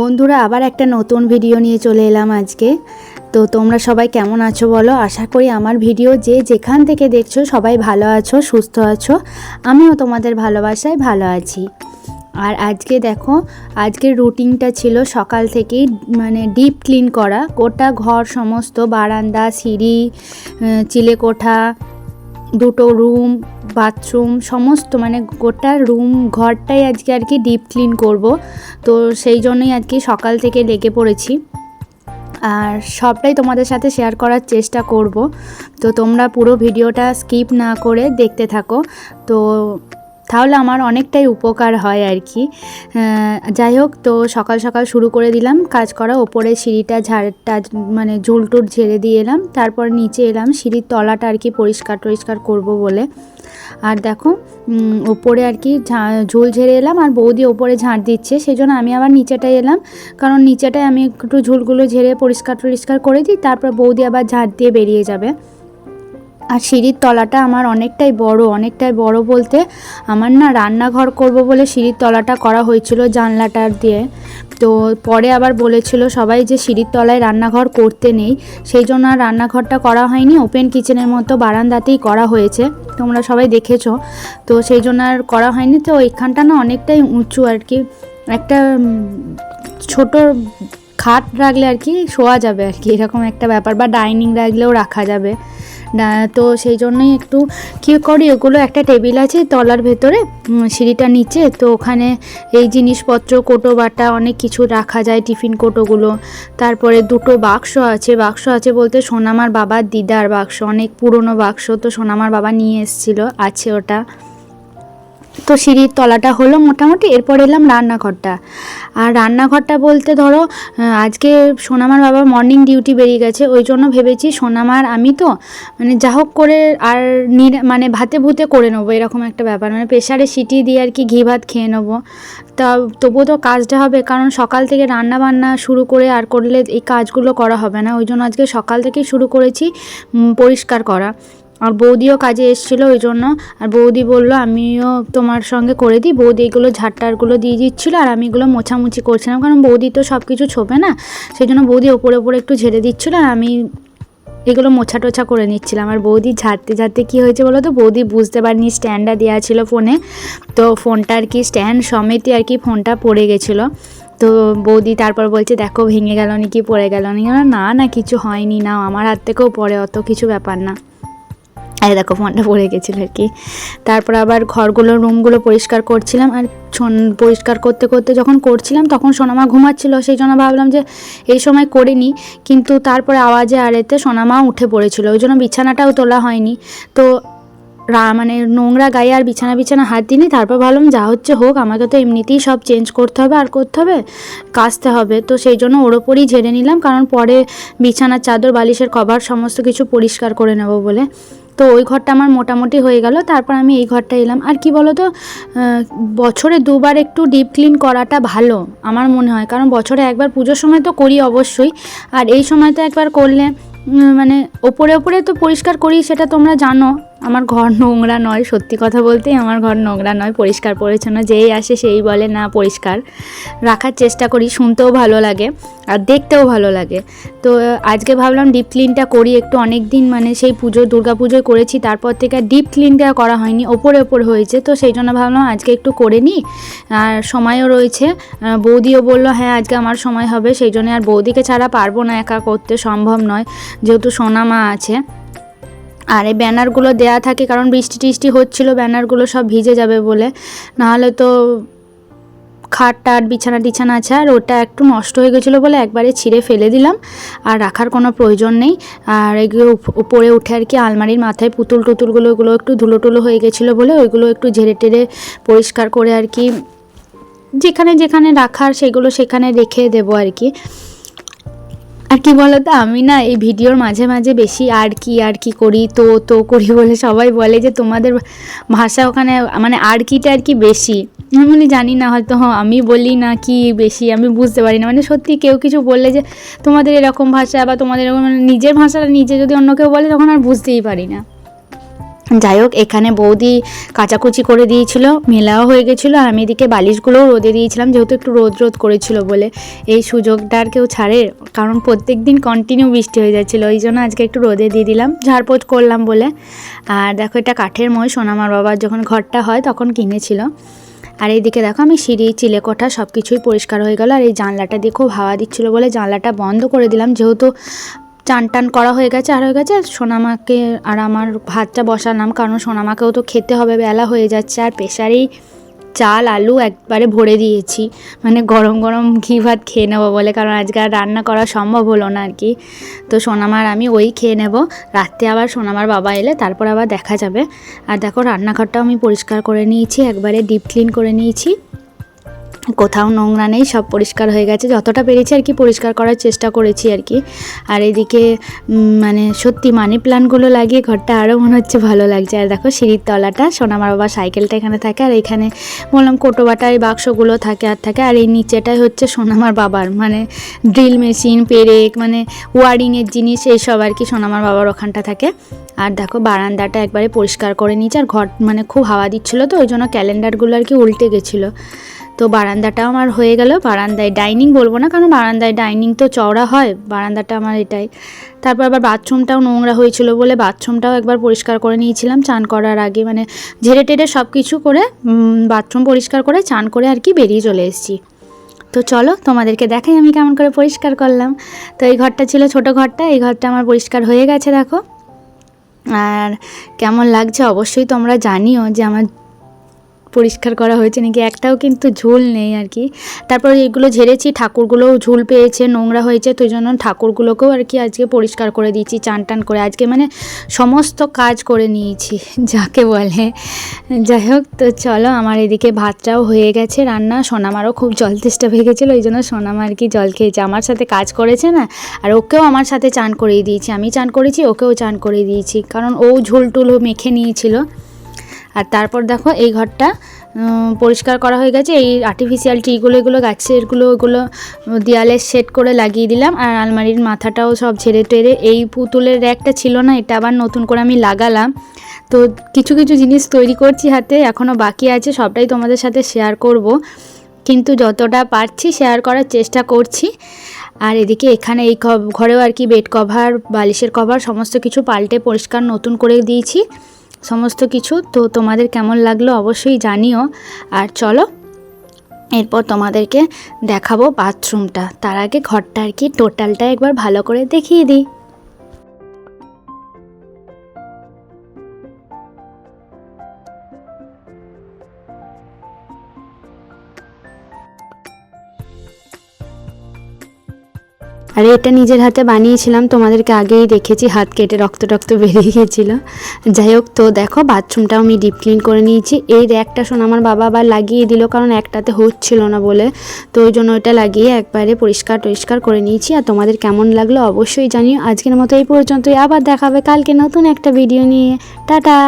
বন্ধুরা, আবার একটা নতুন ভিডিও নিয়ে চলে এলাম আজকে। তো তোমরা সবাই কেমন আছো বলো? আশা করি আমার ভিডিও যে যেখান থেকে দেখছ সবাই ভালো আছো, সুস্থ আছো। আমিও তোমাদের ভালোবাসায় ভালো আছি। আর আজকে দেখো আজকের রুটিনটা ছিল সকাল থেকেই মানে ডিপ ক্লিন করা। গোটা ঘর সমস্ত, বারান্দা, সিঁড়ি চিলেকোঠা, দুটো রুম বাথরুম সমস্ত মানে গোটা রুম ঘরটাই আজকে আর কি ডিপ ক্লিন করব। তো সেই জন্যই আর কি সকাল থেকে লেগে পড়েছি। আর সবটাই তোমাদের সাথে শেয়ার করার চেষ্টা করব। তো তোমরা পুরো ভিডিওটা স্কিপ না করে দেখতে থাকো। তো তাহলে আমার অনেকটাই উপকার হয় আর কি। যাই হোক, তো সকাল সকাল শুরু করে দিলাম, কাজ করা, ওপরে সিঁড়িটা, ঝাড়টা মানে ঝুল টুল ঝেড়ে দিয়ে এলাম, তারপর নিচে এলাম, সিঁড়ির তলাটা আর কি পরিষ্কার টরিষ্কার করব বলে। আর দেখো ওপরে আর কি ঝুল ঝেড়ে এলাম, আর বৌদি ওপরে ঝাঁট দিচ্ছে সেই জন্য আমি আবার নিচেটায় এলাম, কারণ নিচেটায় আমি একটু ঝুলগুলো ঝেড়ে পরিষ্কার টরিষ্কার করে দিই, তারপর বৌদি আবার ঝাঁট দিয়ে বেরিয়ে যাবে। আর সিঁড়ির তলাটা আমার অনেকটাই বড় অনেকটাই বড় বলতে আমার না রান্নাঘর করব বলে সিঁড়ির তলাটা করা হয়েছিল জানলাটার দিয়ে। তো পরে আবার বলেছিল সবাই যে সিঁড়ির তলায় রান্নাঘর করতে নেই, সেই জন্য আর রান্নাঘরটা করা হয়নি ওপেন কিচেনের মতো বারান্দাতেই করা হয়েছে। তোমরা সবাই দেখেছ। তো সেই জন্য আর করা হয়নি, তো এইখানটা না অনেকটাই উঁচু আর কি। একটা ছোট খাট রাখলে আর কি শোয়া যাবে আর কি, এরকম একটা ব্যাপার বা ডাইনিং রাখলেও রাখা যাবে। তো সেই জন্যই একটু কী করি, ওগুলো একটা টেবিল আছে তলার ভেতরে সিঁড়িটা নিচে, তো ওখানে এই জিনিসপত্র, কোটো বাটা অনেক কিছু রাখা যায়, টিফিন কোটোগুলো। তারপরে দুটো বাক্স আছে বাক্স আছে বলতে সোনামার বাবার দিদার বাক্স, অনেক পুরনো বাক্স, তো সোনামার বাবা নিয়ে এসেছিল, আছে ওটা। তো সিঁড়ির তলাটা হলো মোটামুটি, এরপর এলাম রান্নাঘরটা। আর রান্নাঘরটা বলতে ধরো আজকে সোনামার বাবা মর্নিং ডিউটি বেরিয়ে গেছে, ওই জন্য ভেবেছি সোনামার, আমি তো মানে যা হোক করে আর মানে ভাতে ভূতে করে নেব, এরকম একটা ব্যাপার। মানে প্রেশারে সিটি দিয়ে আর কি ঘি ভাত খেয়ে নেব। তা তবুও তো কাজটা হবে, কারণ সকাল থেকে রান্না বান্না শুরু করে আর করলে এই কাজগুলো করা হবে না। ওই জন্য আজকে সকাল থেকেই শুরু করেছি পরিষ্কার করা। আর বৌদিও কাজে এসেছিল ওই জন্য। আর বৌদি বলল, আমিও তোমার সঙ্গে করে দিই। বৌদি এগুলো ঝাড়টারগুলো দিয়ে দিচ্ছিল আর আমি এগুলো মোছামুছি করছিলাম। কারণ বৌদি তো সব কিছু ছোপে না, সেই জন্য বৌদি ওপরে ওপরে একটু ঝেড়ে দিচ্ছিল আর আমি এগুলো মোছা টোছা করে নিচ্ছিলাম। আর বৌদি ঝাড়তে ঝাড়তে কী হয়েছে বলো তো? বৌদি বুঝতে পারিনি, স্ট্যান্ডটা দেওয়া ছিল ফোনে। তো ফোনটা আর কি স্ট্যান্ড সমেতই আর কি ফোনটা পড়ে গেছিল। তো বৌদি তারপর বলছে, দেখো, ভেঙে গেল নাকি, পড়ে গেল নাকি? না না, কিছু হয়নি না আমার হাত থেকেও পড়ে, অত কিছু ব্যাপার না। এই দেখো ফোনটা পড়ে গেছিল আর কি। তারপর আবার ঘরগুলো রুমগুলো পরিষ্কার করছিলাম আর পরিষ্কার করতে করতে যখন করছিলাম তখন সোনামা ঘুমাচ্ছিল, সেই জন্য ভাবলাম যে এই সময় করে নিই কিন্তু তারপরে আওয়াজে আড়েতে সোনামা উঠে পড়েছিল, ওই জন্য বিছানাটাও তোলা হয়নি। তো রা মানে নোংরা গায়ে আর বিছানা বিছানা হাত দিইনি, তারপর ভাবলাম যা হচ্ছে হোক, আমাকে তো এমনিতেই সব চেঞ্জ করতে হবে, আর করতে হবে, কাচতে হবে। তো সেই জন্য ওর ওপরই ঝেড়ে নিলাম, কারণ পরে বিছানার চাদর, বালিশের কভার, সমস্ত কিছু পরিষ্কার করে নেব বলে। তো ওই ঘরটা আমার মোটামুটি হয়ে গেল। তারপর আমি এই ঘরটা এলাম। আর কি বলো তো বছরে দুবার একটু ডিপ ক্লিন করাটা ভালো আমার মনে হয়। কারণ বছরে একবার পুজোর সময় তো করি অবশ্যই। আর এই সময় তো একবার করলে মানে ওপরে ওপরে তো পরিষ্কার করি, সেটা তোমরা জানো। আমার ঘর নোংরা নয়, সত্যি কথা বলতেই আমার ঘর নোংরা নয়, পরিষ্কার পরিচ্ছন্ন, যেই আসে সেই বলে না, পরিষ্কার। রাখার চেষ্টা করি, শুনতেও ভালো লাগে আর দেখতেও ভালো লাগে। তো আজকে ভাবলাম ডিপ ক্লিনটা করি একটু অনেক দিন মানে সেই পুজো, দুর্গা পুজোয় করেছি, তারপর থেকে আর ডিপ ক্লিনটা করা হয়নি, ওপরে ওপর হয়েছে। তো সেই জন্য ভাবলাম আজকে একটু করে নিই। আর সময়ও রয়েছে। বৌদিও বলল হ্যাঁ আজকে আমার সময় হবে। সেই জন্য আর বৌদিকে ছাড়া পারব না একা, করতে সম্ভব নয়। যেহেতু সোনামা আছে। আর এই ব্যানারগুলো দেয়া থাকে কারণ বৃষ্টি টিষ্টি হচ্ছিল, ব্যানারগুলো সব ভিজে যাবে বলে। নাহলে তো খাট টাট, বিছানা টিছানা আছে, আর ওটা একটু নষ্ট হয়ে গেছিল বলে একবারে ছিঁড়ে ফেলে দিলাম, আর রাখার কোনো প্রয়োজন নেই। আর এগুলো উপরে উঠে আর কি আলমারির মাথায় পুতুল টুতুলগুলো, ওগুলো একটু ধুলো টুলো হয়ে গেছিল বলে ওইগুলো একটু ঝেড়ে টেড়ে পরিষ্কার করে আর কি যেখানে যেখানে রাখার সেগুলো সেখানে রেখে দেবো আর কি। আর কি বলতো, আমি না এই ভিডিওর মাঝে মাঝে বেশি আর কি আর কি করি, তো তো করি বলে সবাই বলে যে তোমাদের ভাষা ওখানে মানে আর কিটা আর কি বেশি। আমি জানি না, হয়তো হ্যাঁ আমি বলি না কি বেশি, আমি বুঝতে পারি না। মানে সত্যি কেউ কিছু বললে যে তোমাদের এরকম ভাষা বা তোমাদের এরকম মানে নিজের ভাষাটা নিজে যদি অন্য কেউ বলে, তখন আর বুঝতেই পারি না। যাই হোক, এখানে বৌদি কাচাকুচি করে দিয়েছিল, মেলাও হয়ে গেছিল, আর আমি এদিকে বালিশগুলোও রোদে দিয়েছিলাম, যেহেতু একটু রোদ রোদ করেছিল বলে। এই সুযোগটা আর কেউ ছাড়ে, কারণ প্রত্যেক দিন কন্টিনিউ বৃষ্টি হয়ে যাচ্ছিল, ওই জন্য আজকে একটু রোদে দিয়ে দিলাম ঝাড়পোছ করলাম বলে। আর দেখো, এটা কাঠের মই সোনামার বাবার যখন ঘরটা হয় তখন কিনেছিল। আর এইদিকে দেখো, আমি সিঁড়ি, চিলেকোঠা সব কিছুই পরিষ্কার হয়ে গেল, আর এই জানলাটা দিয়ে খুব হাওয়া দিচ্ছিল বলে জানলাটা বন্ধ করে দিলাম, যেহেতু চান টান করা হয়ে গেছে, আর হয়ে গেছে সোনামাকে আর আমার ভাতটা বসালাম, কারণ সোনামাকেও তো খেতে হবে, বেলা হয়ে যাচ্ছে, আর প্রেশারেই চাল, আলু একবারে ভরে দিয়েছি। মানে গরম গরম ঘি ভাত খেয়ে নেব বলে, কারণ আজকে আর রান্না করা সম্ভব হলো না আর কি। তো সোনামার আমি ওই খেয়ে নেব। রাত্রে আবার সোনামার বাবা এলে, তারপর আবার দেখা যাবে। আর দেখো, রান্নাঘরটাও আমি পরিষ্কার করে নিয়েছি, একবারে ডিপ ক্লিন করে নিয়েছি। কোথাও নোংরা নেই, সব পরিষ্কার হয়ে গেছে। যতটা পেরেছি আর কি পরিষ্কার করার চেষ্টা করেছি আর কি। আর এদিকে মানে সত্যি মানি প্ল্যান্টগুলো লাগিয়ে ঘরটা আরও মনে হচ্ছে ভালো লাগছে। আর দেখো সিঁড়ির তলাটা, সোনামার বাবা সাইকেলটা এখানে থাকে আর এখানে বললাম কোটো বাটা এই বাক্সগুলো থাকে আর থাকে। আর এই নিচেটাই হচ্ছে সোনামার বাবার মানে ড্রিল মেশিন, পেরেক মানে ওয়ারিংয়ের জিনিস, এইসব আর কি সোনামার বাবার ওখানটা থাকে। আর দেখো বারান্দাটা একবারে পরিষ্কার করে নিয়েছে। আর ঘর মানে খুব হাওয়া দিচ্ছিল তো, ওই জন্য ক্যালেন্ডারগুলো আর কি উল্টে গেছিল। তো বারান্দাটাও আমার হয়ে গেল। বারান্দায় ডাইনিং বলব না, কারণ বারান্দায় ডাইনিং তো চওড়া হয়, বারান্দাটা আমার এটাই। তারপর আবার বাথরুমটাও নোংরা হয়েছিল বলে বাথরুমটাও একবার পরিষ্কার করে নিয়েছিলাম, চান করার আগে। মানে ঝেড়ে টেড়ে সব কিছু করে বাথরুম পরিষ্কার করে, চান করে আর কি বেরিয়ে চলে এসেছি। তো চলো, তোমাদেরকে দেখাই আমি কেমন করে পরিষ্কার করলাম। তো এই ঘরটা ছিল ছোট ঘরটা, এই ঘরটা আমার পরিষ্কার হয়ে গেছে, দেখো। আর কেমন লাগছে অবশ্যই তোমরা জানিও যে আমার পরিষ্কার করা হয়েছে নাকি একটাও কিন্তু ঝোল নেই আর কি। তারপর এগুলো ঝেড়েছি, ঠাকুরগুলোও ঝোল পেয়েছে, নোংরা হয়েছে, তো জন্য ঠাকুরগুলোকেও আর কি আজকে পরিষ্কার করে দিয়েছি চান টান করে। আজকে মানে সমস্ত কাজ করে নিয়েছি, যাকে বলে। যাই হোক, তো চলো আমার এদিকে ভাতটাও হয়ে গেছে, রান্না। সোনামারও খুব জল তেষ্টা হয়ে গেছিল ওই জন্য সোনামা আর কি জল খেয়েছে। আমার সাথে কাজ করেছে না, আর ওকেও আমার সাথে চান করিয়ে দিয়েছি। আমি চান করেছি, ওকেও চান করিয়ে দিয়েছি, কারণ ও ঝোল টুল মেখে নিয়েছিল। আর তারপর দেখো এই ঘরটা পরিষ্কার করা হয়ে গেছে। এই আর্টিফিশিয়াল ট্রিগুলো এগুলো গাছেরগুলো ওগুলো দেয়ালে সেট করে লাগিয়ে দিলাম। আর আলমারির মাথাটাও সব ঝেড়ে টেড়ে এই পুতুলের র্যাকটা ছিল না, এটা আবার নতুন করে আমি লাগালাম। তো কিছু কিছু জিনিস তৈরি করছি হাতে এখনও বাকি আছে, সবটাই তোমাদের সাথে শেয়ার করব। কিন্তু যতটা পারছি শেয়ার করার চেষ্টা করছি। আর এদিকে এখানে এই ঘরেও আর কি বেড কভার বালিশের কভার সমস্ত কিছু পাল্টে পরিষ্কার নতুন করে দিয়েছি। সমস্ত কিছু। তো তোমাদের কেমন লাগল অবশ্যই জানিও। আর চলো, এরপর তোমাদেরকে দেখাবো বাথরুমটা তার আগে ঘরটা আর কি টোটালটা একবার ভালো করে দেখিয়ে দিই। আর এটা নিজের হাতে বানিয়েছিলাম, তোমাদেরকে আগেই দেখেছি, হাত কেটে রক্ত টক্ত বেরিয়ে গেছিল। যাই হোক, তো দেখো, বাথরুমটাও আমি ডিপ ক্লিন করে নিয়েছি। এই র্যাকটা শোন, আমার বাবা আবার লাগিয়ে দিল, কারণ একটাতে হচ্ছিল না বলে। তো ওই জন্য ওইটা লাগিয়ে একবারে পরিষ্কার টরিষ্কার করে নিয়েছি। আর তোমাদের কেমন লাগল অবশ্যই জানিও। আজকের মতো এই পর্যন্তই, আবার দেখাবে কালকে নতুন একটা ভিডিও নিয়ে। টাটা!